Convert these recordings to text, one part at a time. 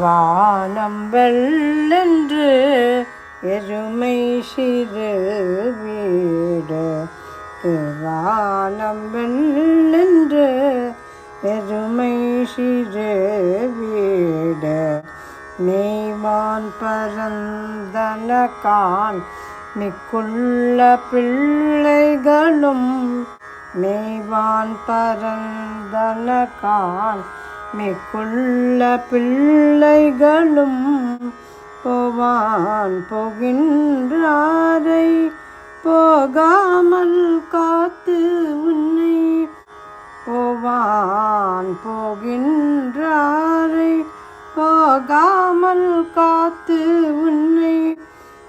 வானம் வெள்ளென்று எருமை சிறு வீடு. வானம் வெள்ளென்று எருமை சிறு வீடு. நெய்வான் பரந்தனகான் மிக்குள்ள பிள்ளைகளும் நெய்வான் பரந்தனகான் மிக்குள்ள பிள்ளைகளும் போவான் போகின்றாரை. போகாமல் காத்து உன்னை போவான் போகின்றாரை. போகாமல் காத்து உன்னை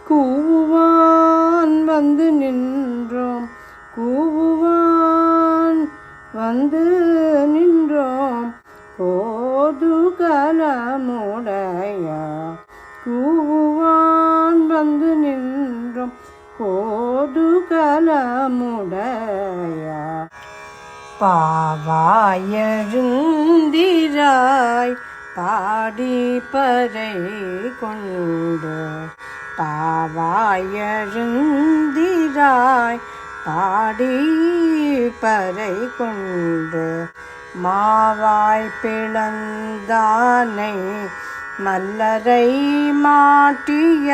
கூவான் வந்து நின்றோம் கூவான் வந்து கோதுகலமுடைய கூவான் வந்து நின்றோம் கோதுகலமுடைய. பாவாயழுந்திராய் பாடி பறை கொண்டு பாவாயழுந்திராய் பாடி பறை கொண்டு மாவாய் பிளந்தானை மல்லரை மாட்டிய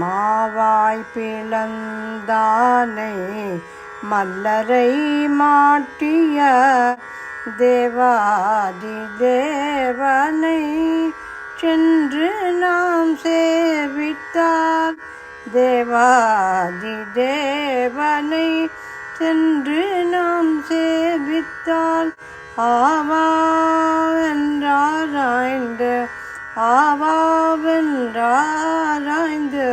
மாவாய் பிளந்தானை மல்லரை மாட்டிய தேவாதி தேவனை சென்று நாம் சேவித்தார். தேவாதி தேவனை சென்று சேவித்தால் ஆவாவென்றாராய்ந்து ஆவாவென்றாராய்ந்து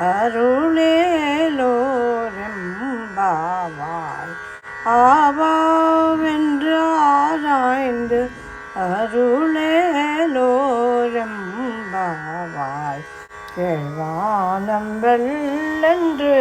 அருளேலோரெம்பாவாய். ஆவாவென்றாராய்ந்து அருளேலோரெம்பாவாய். கேழ்வானம் வெள்ளென்று